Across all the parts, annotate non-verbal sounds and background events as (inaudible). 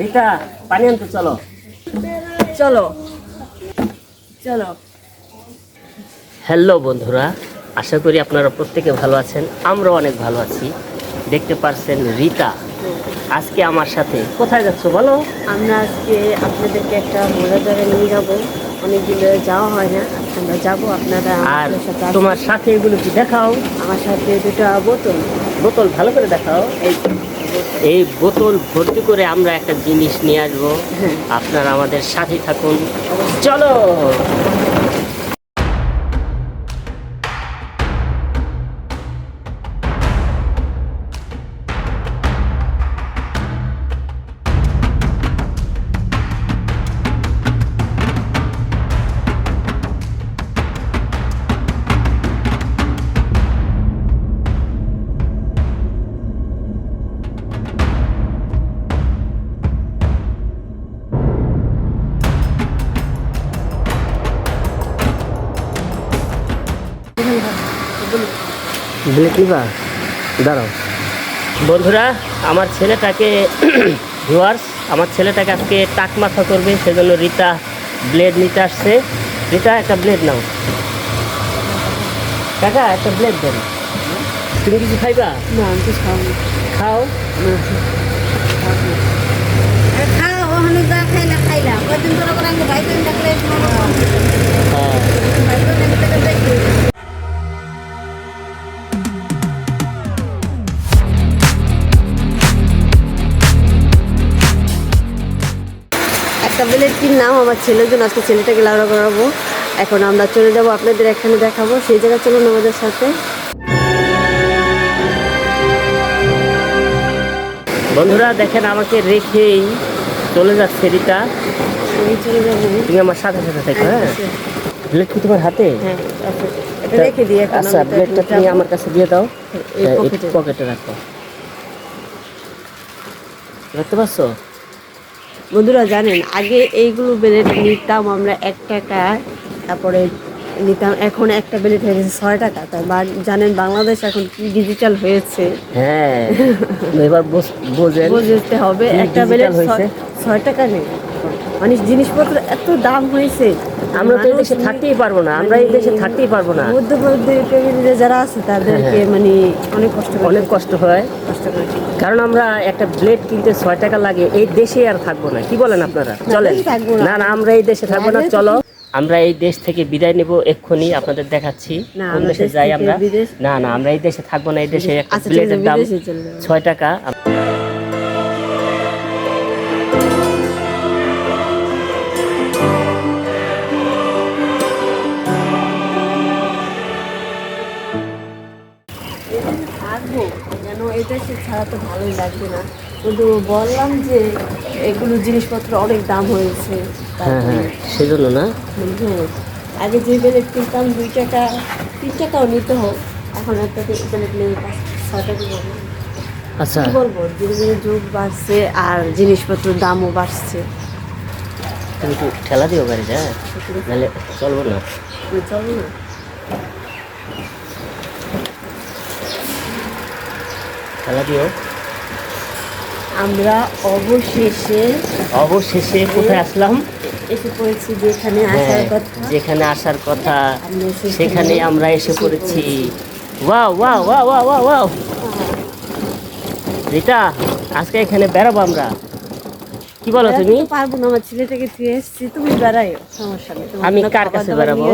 রিতা পানি আনতে চলো। চলো। চলো। হ্যালো বন্ধুরা আশা করি আপনারা প্রত্যেকে ভালো আছেন আমরা অনেক ভালো আছি। দেখতে পারছেন রিতা। আজকে আমার সাথে কোথায় যাচ্ছ বলো? আমরা আজকে আপনাদেরকে একটা জায়গায় নিয়ে যাব। অনেক দিনে যাওয়া হয় না আমরা যাব আপনারা আর। তোমার সাথে এগুলো কি দেখাও? আমার সাথে দুটো বোতল। বোতল ভালো করে দেখাও। এই এই বোতল ভর্তি করে আমরা একটা জিনিস নিয়ে আসব। হ্যাঁ। আপনারা আমাদের সাথে থাকুন। চলো। ব্লেক নিবা দাঁড়াও। বন্ধুরা আমার ছেলেটাকে (clears throat) ভিউয়ার্স আমার ছেলেটাকে আজকে টাক মাথা করবে সেজন্য রিতা ব্লেড নিতে আসছে। রিতা একটা ব্লেড নাও। কাকা একটা ব্লেড দেন। তুমি কিছু খাইবা? না আমি না। খাও। খাও খাইলা কদিন ধরে ভাই বোন বেলের কিনলাম আমার ছেলের জন্য আজকে ছেলেটাকে লাউড়া করাবো। এখন আমরা চলে যাব আপনাদের এখানে দেখাবো। সেই জায়গা চলুন আমাদের সাথে বন্ধুরা দেখেন আমাকে রেখেই চলে যাচ্ছে রিতা। তুমি আমার সাথে সাথে থাকো হ্যাঁ? ব্লেড কি তোমার হাতে? হ্যাঁ আচ্ছা এটা রেখে এখন আচ্ছা ব্লেডটা তুমি আমার কাছে দিয়ে দাও। পকেটে রাখো। দেখতে পাচ্ছো? বন্ধুরা জানেন আগে এইগুলো বেলেট নিতাম আমরা এক টাকা তারপরে নিতাম। এখন একটা বেলেট হয়ে গেছে ছয় টাকা। তাই জানেন বাংলাদেশ এখন কি ডিজিটাল হয়েছে? হ্যাঁ এবার বুঝতে হবে একটা বেলেট হয়েছে? ছয় টাকা নেই। মানে জিনিসপত্র এত দাম হয়েছে। আমরা তো এই দেশে থাকতেই পারব না আমরা এই দেশে থাকতেই পারব না। ফ্যামিলিতে যারা আছে তাদেরকে হ্যাঁ। মানে অনেক কষ্ট অনেক কষ্ট হয়। কষ্ট করে। কারণ আমরা একটা ব্লেড কিনতে ছয় টাকা লাগে এই দেশে আর থাকব না। কি বলেন আপনারা? চলেন। না। না আমরা এই দেশে থাকব না চলো। আমরা এই দেশ থেকে বিদায় নেব এক্ষুনি আপনাদের দেখাচ্ছি। না, কোন দেশে যাই আমরা? না না আমরা এই দেশে থাকব না এই দেশে একটা আচ্ছা দাম ছয় টাকা। এই দেশে ছাড়া তো ভালোই লাগবে না। কিন্তু বললাম যে এগুলো জিনিসপত্র অনেক দাম হয়েছে। হ্যাঁ হ্যাঁ সেজন্য না? হ্যাঁ আগে যে বেলেট কিনতাম দুই টাকা তিন টাকাও নিতে হোক এখন একটা বেলেট নেই ছয় টাকা। আচ্ছা। কি বলব ধীরে ধীরে যুগ বাড়ছে আর জিনিসপত্রের দামও বাড়ছে। একটু ঠেলা দিও গাড়ি হ্যাঁ নাহলে চলবো না। চলো না। দিও। আমরা অবশেষে অবশেষে কোথায় আসলাম? এসে পড়েছি যেখানে আসার হ্যাঁ কথা। যেখানে আসার কথা সেখানে আমরা এসে পড়েছি। Wow wow wow wow wow wow. Rita আজকে এখানে বেড়াবো আমরা। কি বলো তুমি? পারব না আমার ছেলেটাকে তুই এসছি। তুমি বেড়াইও সমস্যা নেই। আমি কার কাছে বেড়াবো?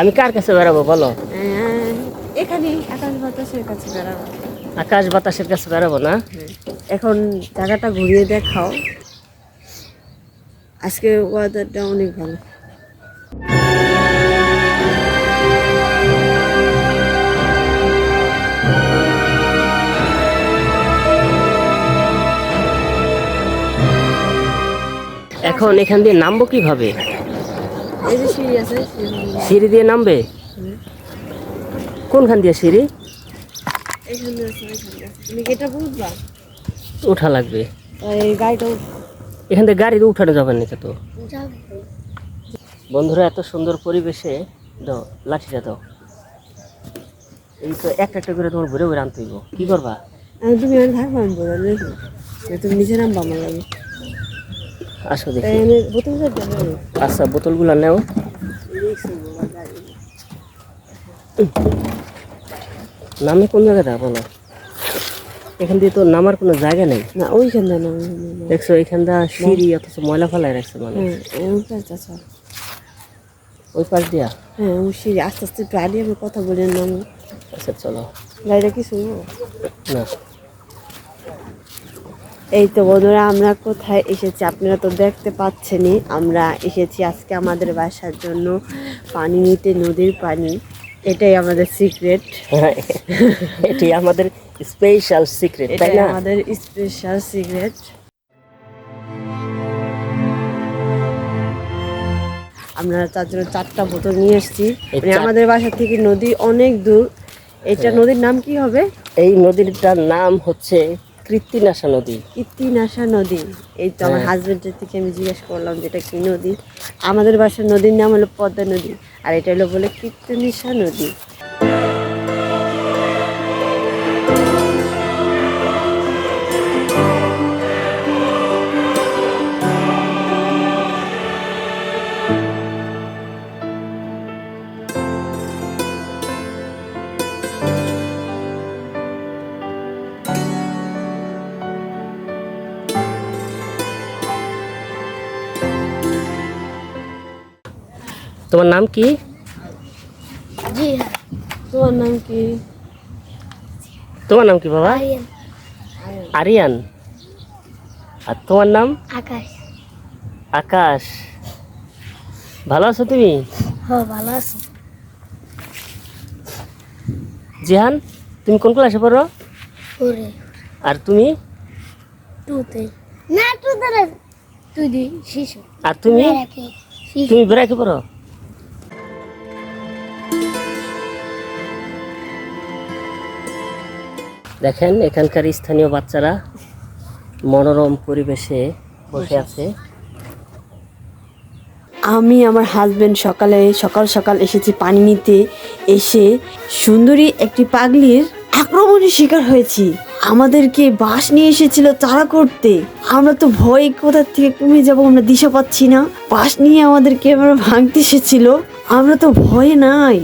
আমি কার কাছে বেড়াবো বলো। এখানে আকাশ বাতাসের কাছে বেড়াবো। আকাশ বাতাসের কাছে বেড়াবো না? এখন জায়গাটা ঘুরিয়ে দেখাও। আজকে ওয়েদারটা অনেক ভালো। এখন এখান দিয়ে নামবো কীভাবে? সিঁড়ি দিয়ে নামবে? কোনখান দিয়ে সিঁড়ি? এখানে আছে এখানে তুমি কি এটা বুঝবা ওঠা লাগবে এই গাড়িটা এখান থেকে গাড়ি উঠানো যাবে না তো। বন্ধুরা এত সুন্দর পরিবেশে দাও লাঠিটা দাও। এই তো একটা একটা করে তোমার ঘুরে ঘুরে আনতে হইব। কি করবা? তুমি আর বলে দেখো তুমি নিচে নামবা আমার লাগে। আসো দেখি। আচ্ছা বোতলগুলো নেও। নামে কোন জায়গাটা বলো এখান দিয়ে তো নামার কোনো জায়গা নেই। না ওইখান দেন দেখছ এখানটা সিঁড়ি অথচ ময়লা ফেলায় রাখছে মানে ওই পাশ দিয়া হ্যাঁ ওই সিঁড়ি আস্তে আস্তে আগে আমি কথা বলে নাম আচ্ছা চলো। গাড়িটা কি শুনব? না। এই তো বন্ধুরা আমরা কোথায় এসেছি আপনারা তো দেখতে পাচ্ছেনই। আমরা এসেছি আজকে আমাদের বাসার জন্য পানি নিতে নদীর পানি। এটাই আমাদের সিক্রেট (laughs) এটি আমাদের স্পেশাল সিক্রেট তাই না? আমাদের স্পেশাল সিক্রেট আমরা তার জন্য চারটা বোতল নিয়ে এসেছি। মানে আমাদের বাসা থেকে নদী অনেক দূর। এটা হ্যাঁ। নদীর নাম কি হবে? এই নদীটার নাম হচ্ছে কৃত্তিনাশা নদী। কৃত্রিনাশা নদী। এই তো আমার হাজব্যান্ডের হাজবেন্ডের থেকে আমি জিজ্ঞেস করলাম যেটা কি নদী? আমাদের বাসার নদীর নাম হলো পদ্মা নদী। আর এটা হলো বলে কৃত্রিনিশা নদী। তোমার নাম কি? জি হ্যাঁ তোমার নাম কি? তোমার নাম কি বাবা? আরিয়ান। আরিয়ান। আর তোমার নাম? আকাশ। আকাশ। ভালো আছো তুমি? ভালো আছি। জিহান তুমি কোন ক্লাসে পড়ো? আর তুমি? টুতে। না টুতে না তুই শিশু। আর তুমি? তুমি বেড়াকে পড়ো? দেখেন এখানকার স্থানীয় বাচ্চারা মনোরম পরিবেশে বসে আছে। আমি আমার হাজবেন্ড সকালে সকাল সকাল এসেছি পানি নিতে। এসে সুন্দরী একটি পাগলির আক্রমণের শিকার হয়েছি। আমাদেরকে বাস নিয়ে এসেছিল তাড়া করতে। আমরা তো ভয় কোথা থেকে কমে যাব আমরা দিশা পাচ্ছি না। বাস নিয়ে আমাদেরকে আমরা ভাঙতে এসেছিল। আমরা তো ভয়ে নাই।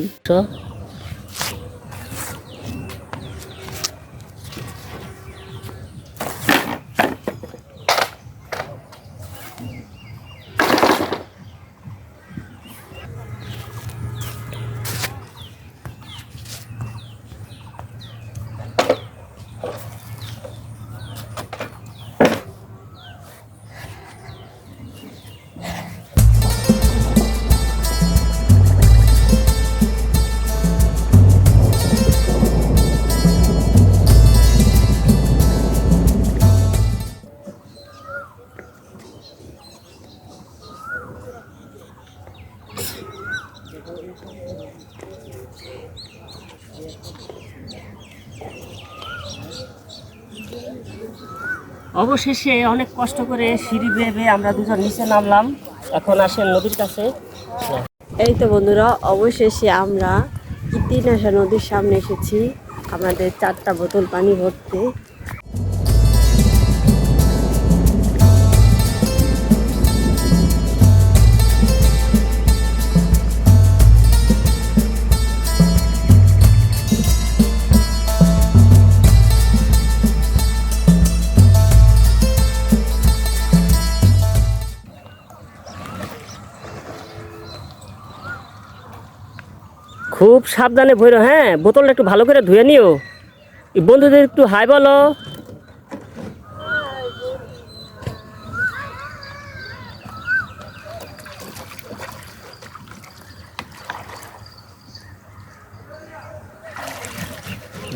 অবশেষে অনেক কষ্ট করে সিঁড়ি বেয়ে আমরা দুজন নিচে নামলাম। এখন আসেন নদীর কাছে। এই তো বন্ধুরা, অবশেষে আমরা কীর্তিনাশা নদীর সামনে এসেছি। আমাদের চারটা বোতল পানি ভরতে। খুব সাবধানে ভৈর হ্যাঁ বোতলটা একটু ভালো করে ধুয়ে নিও। বন্ধুদের একটু হাই বলো।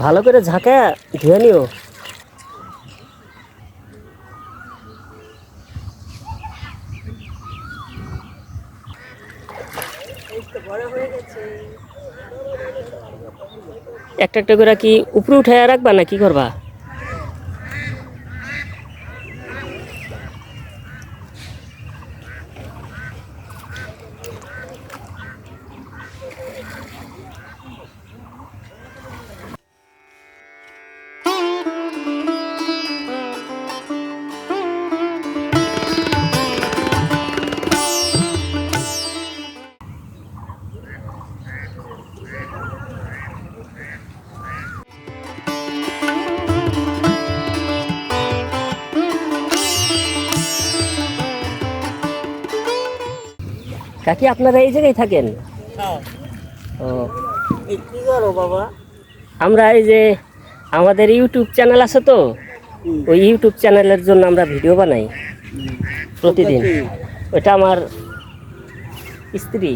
ভালো করে ঝাঁকা ধুয়ে নিও। একটা একটা করে কি উপরে উঠায় রাখবা না কি করবা? কাকি আপনারা এই জায়গায় থাকেন? ও। কি করো বাবা? আমরা এই যে আমাদের ইউটিউব চ্যানেল আছে তো ওই ইউটিউব চ্যানেলের জন্য আমরা ভিডিও বানাই প্রতিদিন। ওটা আমার স্ত্রী।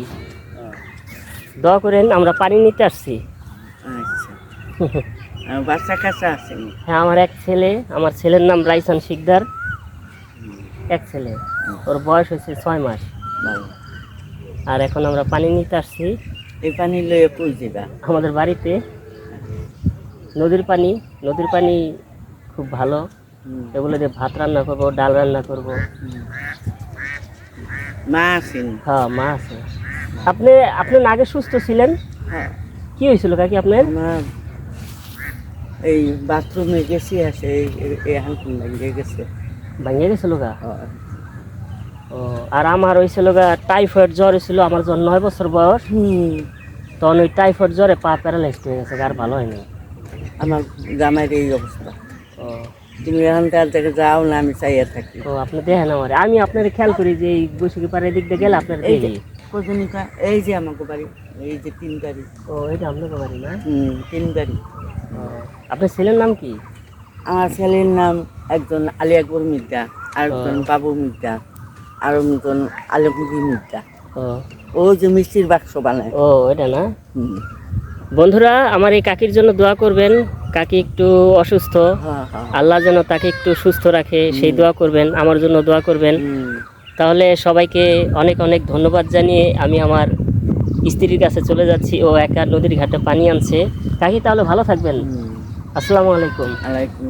দোয়া করেন আমরা পানি নিতে আসছি। আচ্ছা। বাচ্চা কাচ্চা আছে হ্যাঁ আমার এক ছেলে আমার ছেলের নাম রাইসান শিকদার। এক ছেলে। ওর বয়স হয়েছে ছয় মাস। আর এখন আমরা পানি নিতে আসছি। এই পানি লয়ে কই যাবা আমাদের বাড়িতে নদীর পানি নদীর পানি খুব ভালো। এগুলো দিয়ে ভাত রান্না করব ডাল রান্না করব। মা আছেন? হ্যাঁ মা আছে। আপনি আপনি আগে সুস্থ ছিলেন? হ্যাঁ। কি হয়েছিল কাকি আপনার? এই বাথরুমে গেছি আছে এই হালকুন লাগিয়ে গেছে। ভাঙিয়ে গেছিল গা ও আর আমার হয়েছিল টাইফয়েড জ্বর হয়েছিল আমার জ্বর নয় বছর বয়স তখন ওই টাইফয়েড জ্বরে পা প্যারালাইজড হয়ে গেছে আর ভালো হয়নি। আমার জামাইয়ের এই অবস্থা। ও। তুমি এখানকার থেকে যাও না আমি চাইয়া থাকি। ও আপনি দেখেন আমার। আমি আপনার খেয়াল করি যে এই বৈশাখী পাড়ের দিক দিয়ে গেলে আপনার এই যে দেখি কজনিকা এই যে আমাকে বাড়ি এই যে তিন বাড়ি ও এটা আপনার বাড়ি না? হুম তিন ও, আপনার ছেলের নাম কি? আমার ছেলের নাম একজন আলী আকবর মির্জা আর একজন বাবু মির্জা আর একজন আলমগীর মির্জা ও। ও যে মিষ্টির বাক্স বানায়। ও এটা না? বন্ধুরা আমার এই কাকির জন্য দোয়া করবেন। কাকি একটু অসুস্থ। হ্যাঁ হ্যাঁ। আল্লাহ যেন তাকে একটু সুস্থ রাখে সেই দোয়া করবেন আমার জন্য দোয়া করবেন। তাহলে সবাইকে অনেক অনেক ধন্যবাদ জানিয়ে আমি আমার স্ত্রীর কাছে চলে যাচ্ছি। ও একা নদীর ঘাটে পানি আনছে। কাকি তাহলে ভালো থাকবেন। আসসালামু আলাইকুম। আলাইকুম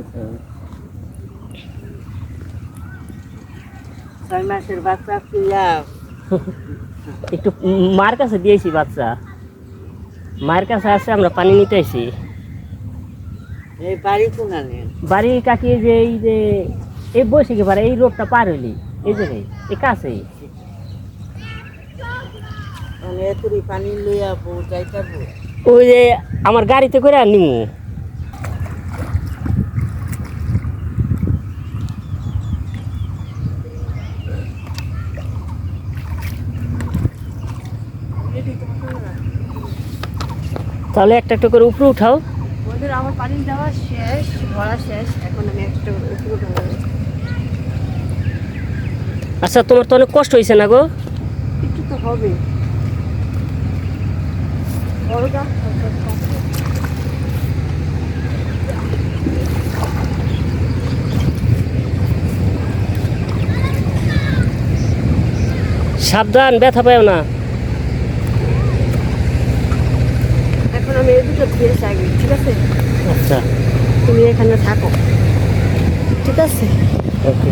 ছয় মাসের বাচ্চা তুইয়া (laughs) একটু মার কাছে দিয়েছি বাচ্চা। মায়ের কাছে আছে আমরা পানি নিতে আইছি। এই বাড়ি বাড়ি কাকি যে এই যে এই বসে পারে? এই রোডটা পার হইলি এই জায়গায় এই কাছে মানে পানি লইয়া ওই যে আমার গাড়িতে করে নিমু। তাহলে একটা একটা করে উপরে উঠাও। বন্ধুরা আমার পানি দেওয়া শেষ ভরা শেষ। এখন আমি একটা উপরে আচ্ছা তোমার তো অনেক কষ্ট হয়েছে না গো? একটু তো হবে। সাবধান ব্যথা পাও না। দুটো ধীরে চাইবি ঠিক আছে? আচ্ছা। তুমি এখানে থাকো। ঠিক আছে? ওকে।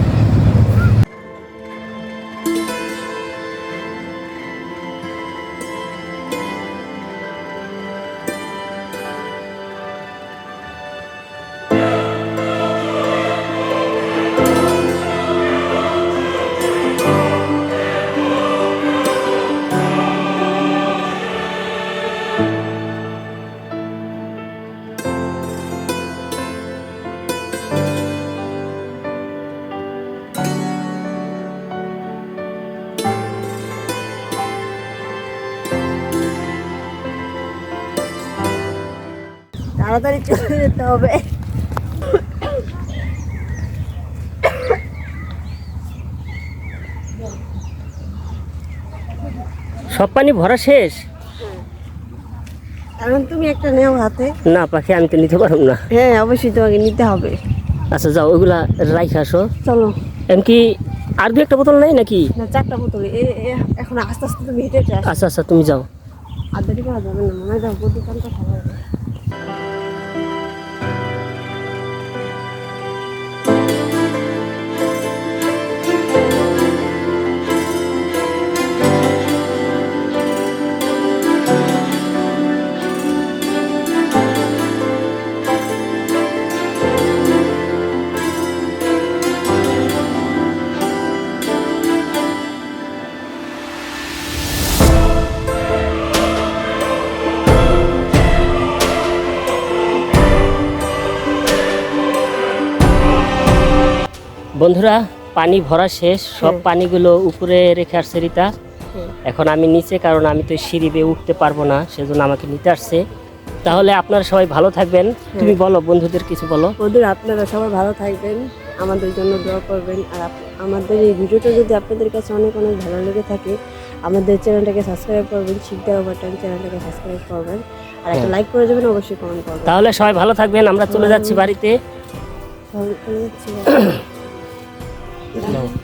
তাড়াতাড়ি চলে যেতে হবে। সব পানি ভরা শেষ? এখন তুমি একটা নেও হাতে। না পাখি আমি তো নিতে পারব না। হ্যাঁ অবশ্যই তোমাকে নিতে হবে। আচ্ছা যাও ওইগুলা রাইখে আসো। চলো। এমনকি আর দু একটা বোতল নেই নাকি? না চারটা বোতল। এখন আস্তে আস্তে তুমি হেঁটে আচ্ছা আচ্ছা তুমি যাও। আর দেরি করা যাবে না মনে হয় যাব দোকানটা বন্ধুরা পানি ভরা শেষ সব। পানিগুলো উপরে রেখে আসছে রিতা। এখন আমি নিচে কারণ আমি তো সিঁড়ি বেয়ে উঠতে পারব না সেজন্য আমাকে নিতে আসছে। তাহলে আপনারা সবাই ভালো থাকবেন। তুমি বলো বন্ধুদের কিছু বলো। বন্ধুরা আপনারা সবাই ভালো থাকবেন আমাদের জন্য দোয়া করবেন আর আমাদের এই ভিডিওটা যদি আপনাদের কাছে অনেক অনেক ভালো লেগে থাকে আমাদের চ্যানেলটাকে সাবস্ক্রাইব করবেন শিখতে বাটন চ্যানেলটাকে সাবস্ক্রাইব করবেন আর একটা লাইক করে দেবেন অবশ্যই কমেন্ট করবেন। তাহলে সবাই ভালো থাকবেন আমরা চলে যাচ্ছি বাড়িতে। সবাই-